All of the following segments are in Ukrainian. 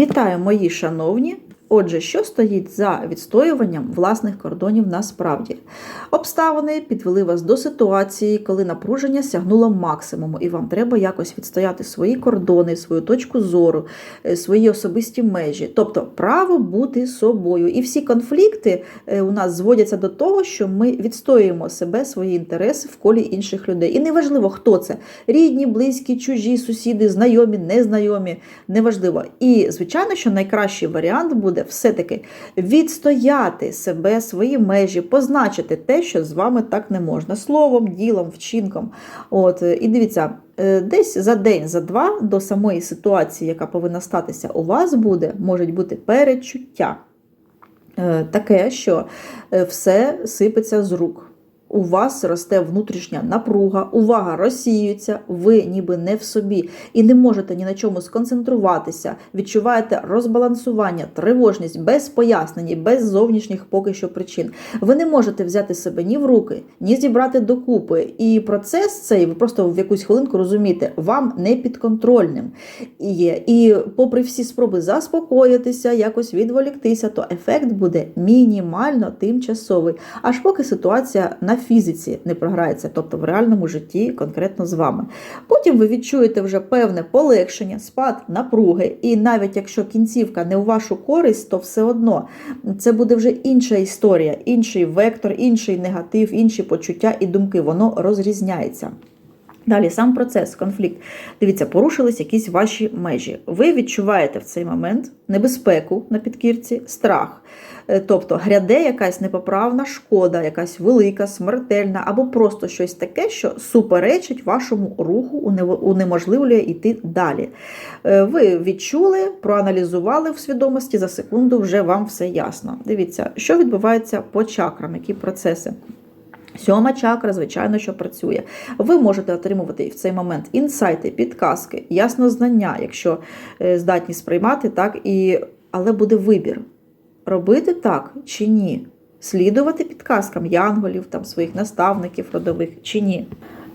Вітаю, мої шановні! Отже, що стоїть за відстоюванням власних кордонів насправді? Обставини підвели вас до ситуації, коли напруження сягнуло максимуму, і вам треба якось відстояти свої кордони, свою точку зору, е, свої особисті межі, тобто право бути собою. І всі конфлікти е, у нас зводяться до того, що ми відстоюємо себе, свої інтереси в колі інших людей. І неважливо, хто це рідні, близькі, чужі, сусіди, знайомі, незнайомі, неважливо. І звичайно, що найкращий варіант буде все-таки відстояти себе, свої межі, позначити те, що з вами так не можна, словом, ділом, вчинком. От і дивіться, е, десь за день, за два до самої ситуації, яка повинна статися у вас буде, можуть бути перечуття. Е, Таке, що е, все сипеться з рук. У вас росте внутрішня напруга, увага розсіюється, ви ніби не в собі і не можете ні на чому сконцентруватися, відчуваєте розбалансування, тривожність без пояснень, без зовнішніх поки що причин. Ви не можете взяти себе ні в руки, ні зібрати докупи. І процес цей, ви просто в якусь хвилинку розумієте, вам не підконтрольним є. І попри всі спроби заспокоїтися, якось відволіктися, то ефект буде мінімально тимчасовий, аж поки ситуація на фізиці не програється, тобто в реальному житті конкретно з вами. Потім ви відчуєте вже певне полегшення, спад напруги, і навіть якщо кінцівка не у вашу користь, то все одно це буде вже інша історія, інший вектор, інший негатив, інші почуття і думки. Воно розрізняється. Далі сам процес, конфлікт. Дивіться, порушились якісь ваші межі. Ви відчуваєте в цей момент небезпеку на підкірці, страх. Е, Тобто гряде якась непоправна шкода, якась велика, смертельна, або просто щось таке, що суперечить вашому руху, унеможливлює йти далі. Е, Ви відчули, проаналізували в свідомості за секунду, вже вам все ясно. Дивіться, що відбувається по чакрам, які процеси. Сьома чакра, звичайно, що працює. Ви можете отримувати в цей момент інсайти, підказки, яснознання, якщо е, здатні сприймати, так, і... але буде вибір. Робити так чи ні? Слідувати підказкам янголів, там, своїх наставників родових чи ні?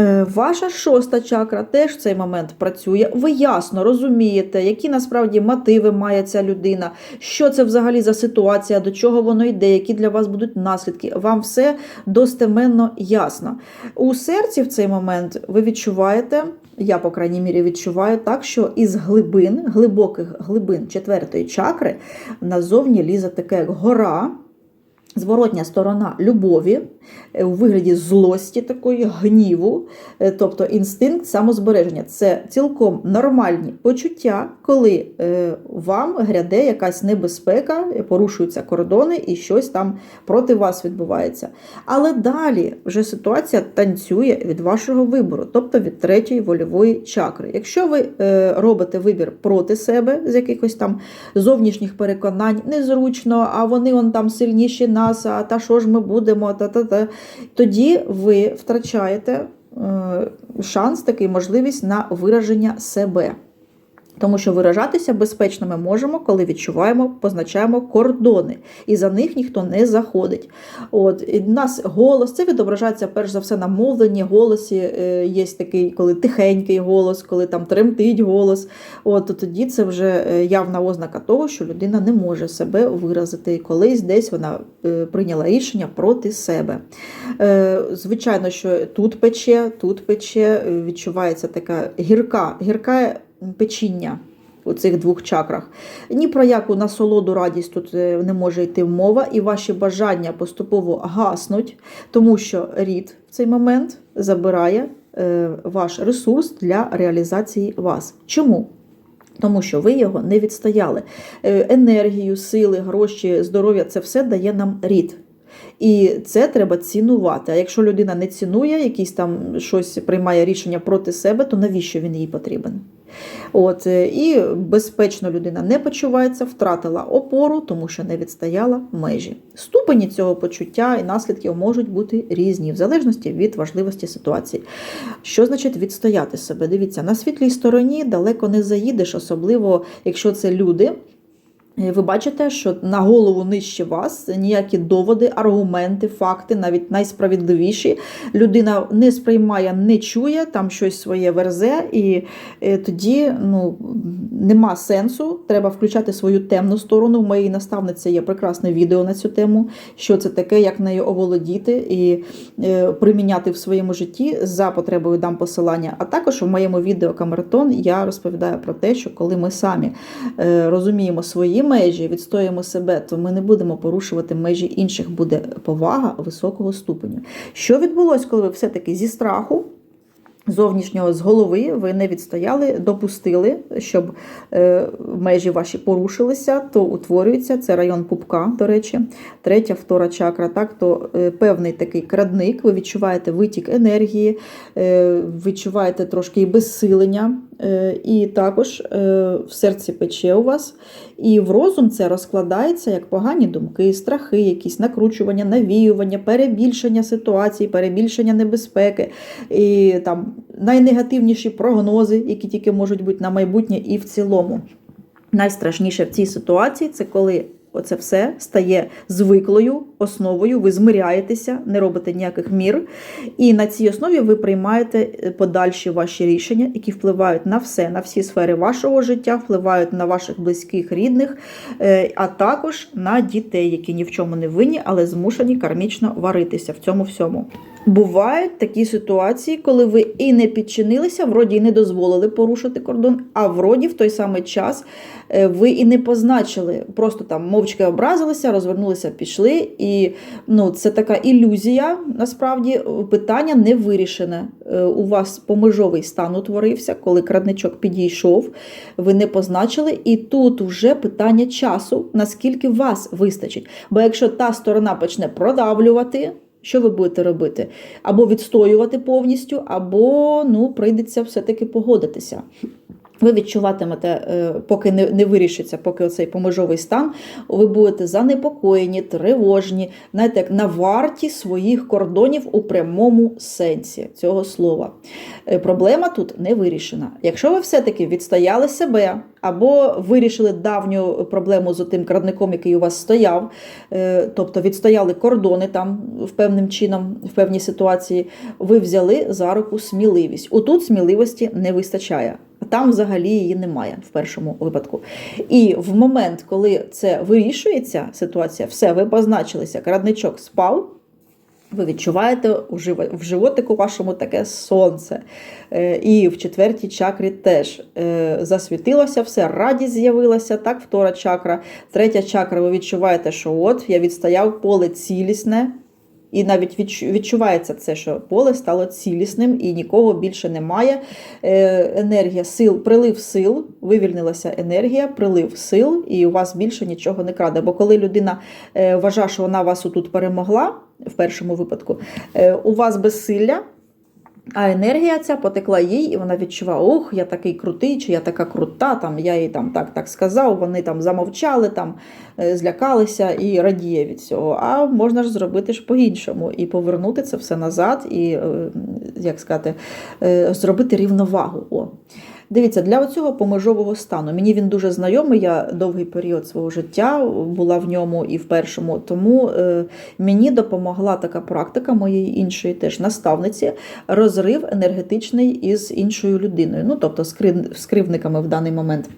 Е, Ваша шоста чакра теж в цей момент працює. Ви ясно розумієте, які насправді мотиви має ця людина, що це взагалі за ситуація, до чого воно йде, які для вас будуть наслідки. Вам все достеменно ясно. У серці в цей момент ви відчуваєте, я, по крайній мірі, відчуваю так, що із глибин, глибоких глибин четвертої чакри назовні лізе таке як гора. Зворотня сторона любові е, у вигляді злості, такої гніву, е, тобто інстинкт самозбереження. Це цілком нормальні почуття, коли е, вам гряде якась небезпека, порушуються кордони і щось там проти вас відбувається. Але далі вже ситуація танцює від вашого вибору, тобто від третьої вольової чакри. Якщо ви робите вибір проти себе з якихось там зовнішніх переконань, незручно, а вони он там сильніші нас, а та що ж ми будемо, та-та-та, тоді ви втрачаєте е, шанс, такий можливість на вираження себе. Тому що виражатися безпечно ми можемо, коли відчуваємо, позначаємо кордони, і за них ніхто не заходить. От і нас голос це відображається перш за все на мовленні, голосі. Е, Є такий, коли тихенький голос, коли там тремтить голос. От то тоді це вже е, явна ознака того, що людина не може себе виразити. І колись десь вона е, прийняла рішення проти себе. Звичайно, що тут пече, тут пече, відчувається така гірка, гірка печіння у цих двох чакрах. Ні про яку насолоду, радість тут е, не може йти мова, і ваші бажання поступово гаснуть, тому що рід в цей момент забирає е, ваш ресурс для реалізації вас. Чому? Тому що ви його не відстояли. Е, Енергію, сили, гроші, здоров'я це все дає нам рід. І це треба цінувати. А якщо людина не цінує, якісь там щось приймає рішення проти себе, то навіщо він їй потрібен? От, е, і безпечно людина не почувається, втратила опору, тому що не відстояла межі. Ступені цього почуття і наслідків можуть бути різні, в залежності від важливості ситуації. Що значить відстояти себе? Дивіться, на світлій стороні далеко не заїдеш, особливо якщо це люди. І Ви бачите, що на голову нижче вас ніякі доводи, аргументи, факти, навіть найсправедливіші. Людина не сприймає, не чує, там щось своє верзе, і е, тоді ну, нема сенсу. Треба включати свою темну сторону. У моїй наставниці є прекрасне відео на цю тему, що це таке, як нею оволодіти і е, приміняти в своєму житті. За потребою дам посилання. А також в моєму відео Камертон я розповідаю про те, що коли ми самі е, розуміємо свої межі, відстоїмо себе, то ми не будемо порушувати межі інших. Буде повага високого ступеню. Що відбулося, коли ви все-таки зі страху? Зовнішнього з голови ви не відстояли, допустили, щоб е, межі ваші порушилися, то утворюється це район пупка, до речі, третя, втора чакра. Так, то е, певний такий крадник, ви відчуваєте витік енергії, е, відчуваєте трошки і безсилення, і також е, в серці пече у вас. І в розум це розкладається як погані думки, страхи, якісь накручування, навіювання, перебільшення ситуації, перебільшення небезпеки. І там найнегативніші прогнози, які тільки можуть бути на майбутнє, і в цілому. Найстрашніше в цій ситуації це коли оце все стає звиклою основою, ви змиряєтеся, не робите ніяких мір. І на цій основі ви приймаєте подальші ваші рішення, які впливають на все, на всі сфери вашого життя, впливають на ваших близьких, рідних, е, а також на дітей, які ні в чому не винні, але змушені кармічно варитися в цьому всьому. Бувають такі ситуації, коли ви і не підчинилися, вроді і не дозволили порушити кордон, а вроді в той самий час е, ви і не позначили, просто там мовчки образилися, розвернулися, пішли. І ну, це така ілюзія, насправді, питання не вирішене. Е, У вас помежовий стан утворився, коли крадничок підійшов, ви не позначили, і тут вже питання часу, наскільки вас вистачить. Бо якщо та сторона почне продавлювати, що ви будете робити? Або відстоювати повністю, або ну, прийдеться все-таки погодитися. Ви відчуватимете, е, поки не не вирішиться, поки оцей помежовий стан, ви будете занепокоєні, тривожні, знаєте, як на варті своїх кордонів у прямому сенсі цього слова. Е, Проблема тут не вирішена. Якщо ви все-таки відстояли себе або вирішили давню проблему з тим крадником, який у вас стояв, е, тобто відстояли кордони там в певним чином, в певній ситуації, ви взяли за руку сміливість. Отут сміливості не вистачає. Там взагалі її немає в першому випадку. І в момент, коли це вирішується ситуація, все, ви позначилися, крадничок спав. Ви відчуваєте в животику вашому таке сонце. Е, І в четвертій чакрі теж е, засвітилося все, радість з'явилася, так, втора чакра. Третя чакра, ви відчуваєте, що от я відстояв поле цілісне. І навіть відчувається це, що поле стало цілісним і нікого більше немає. Е, Енергія сил, прилив сил, вивільнилася енергія, прилив сил, і у вас більше нічого не краде. Бо коли людина е, вважає, що вона вас отут перемогла в першому випадку, е, у вас безсилля. А енергія ця потекла їй, і вона відчувала, ох, я такий крутий, чи я така крута, там, я їй там так так сказав, вони там замовчали, там, е, злякалися і радіє від цього. А можна ж зробити ж по-іншому і повернути це все назад, і, е, як сказати, е, зробити рівновагу. О. Дивіться, для цього помежового стану. Мені він дуже знайомий. Я довгий період свого життя була в ньому і в першому. Тому е, мені допомогла така практика моєї іншої теж наставниці розрив енергетичний із іншою людиною. Ну, тобто з кривниками в даний момент.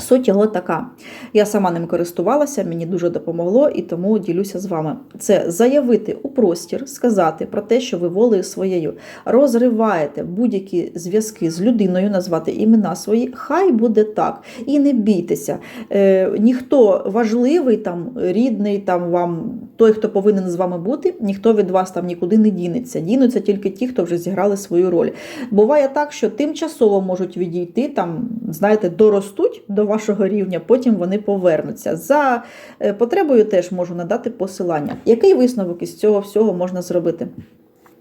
Суть його така. Я сама ним користувалася, мені дуже допомогло і тому ділюся з вами. Це заявити у простір, сказати про те, що ви волею своєю розриваєте будь-які зв'язки з людиною, назвати імена свої. Хай буде так. І не бійтеся. Е, Ніхто важливий, там, рідний, там вам, той, хто повинен з вами бути, ніхто від вас там нікуди не дінеться. Дінуться тільки ті, хто вже зіграли свою роль. Буває так, що тимчасово можуть відійти, там, знаєте, доростуть до вашого рівня, потім вони повернуться. За е, потребою теж можу надати посилання. Який висновок із цього всього можна зробити?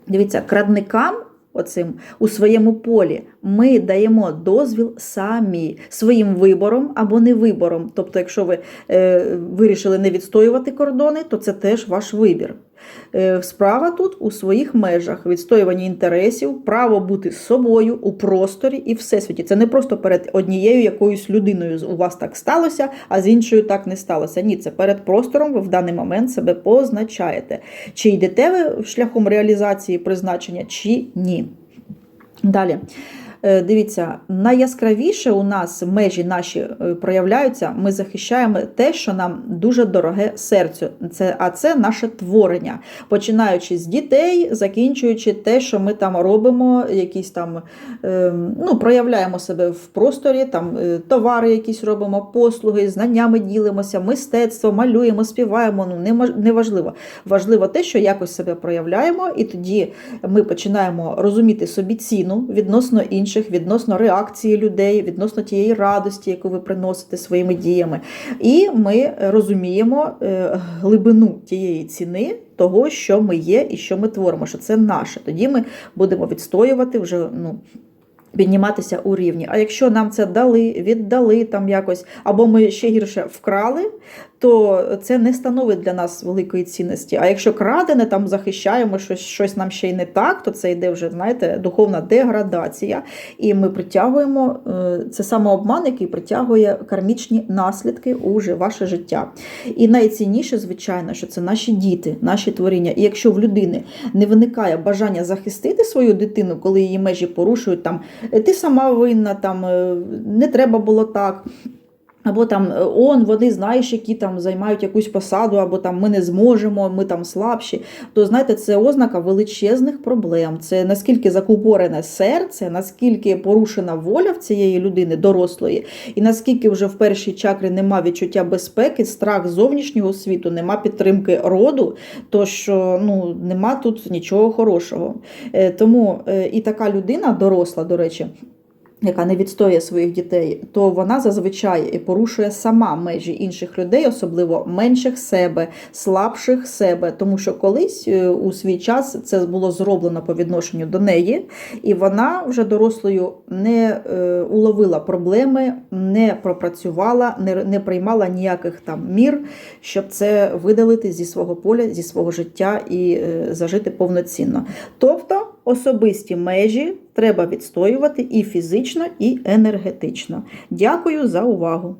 Дивіться, крадникам. Оцим у своєму полі ми даємо дозвіл самі своїм вибором або не вибором. Тобто, якщо ви е, вирішили не відстоювати кордони, то це теж ваш вибір. Е, Справа тут у своїх межах відстоювання інтересів, право бути собою у просторі і всесвіті. Це не просто перед однією якоюсь людиною у вас так сталося, а з іншою так не сталося. Ні, це перед простором ви в даний момент себе позначаєте. Чи йдете ви шляхом реалізації призначення, чи ні. Далі. Е, Дивіться, найяскравіше у нас межі наші е, проявляються. Ми захищаємо те, що нам дуже дороге серцю. Це, а це наше творення, починаючи з дітей, закінчуючи те, що ми там робимо, якісь там е, ну, проявляємо себе в просторі, там е, товари якісь робимо, послуги, знаннями ділимося, мистецтво, малюємо, співаємо. Ну неважливо. Важливо те, що якось себе проявляємо, і тоді ми починаємо розуміти собі ціну відносно інших, відносно реакції людей, відносно тієї радості, яку ви приносите своїми діями. І ми розуміємо е, глибину тієї ціни. Того, що ми є і що ми творимо, що це наше. Тоді ми будемо відстоювати вже ну, підніматися у рівні. А якщо нам це дали, віддали там якось, або ми ще гірше вкрали, то це не становить для нас великої цінності. А якщо крадене, там захищаємо щось, щось нам ще й не так, то це йде вже, знаєте, духовна деградація. І ми притягуємо е, це самообман, який притягує кармічні наслідки у ваше життя. І найцінніше, звичайно, що це наші діти, наші творіння. І якщо в людини не виникає бажання захистити свою дитину, коли її межі порушують, там «Е, ти сама винна, там не треба було так. Або там е, он, вони знаєш, які там займають якусь посаду, або там ми не зможемо, ми там слабші. То знаєте, це ознака величезних проблем. Це наскільки закупорене серце, наскільки порушена воля в цієї людини дорослої, і наскільки вже в першій чакрі нема відчуття безпеки, страх зовнішнього світу, нема підтримки роду, то що ну нема тут нічого хорошого. Е, Тому е, і така людина, доросла, до речі яка не відстоює своїх дітей, то вона зазвичай і порушує сама межі інших людей, особливо менших себе, слабших себе, тому що колись е, у свій час це було зроблено по відношенню до неї, і вона вже дорослою не е, уловила проблеми, не пропрацювала, не, не приймала ніяких там мір, щоб це видалити зі свого поля, зі свого життя і е, зажити повноцінно. Тобто особисті межі треба відстоювати і фізично, і енергетично. Дякую за увагу!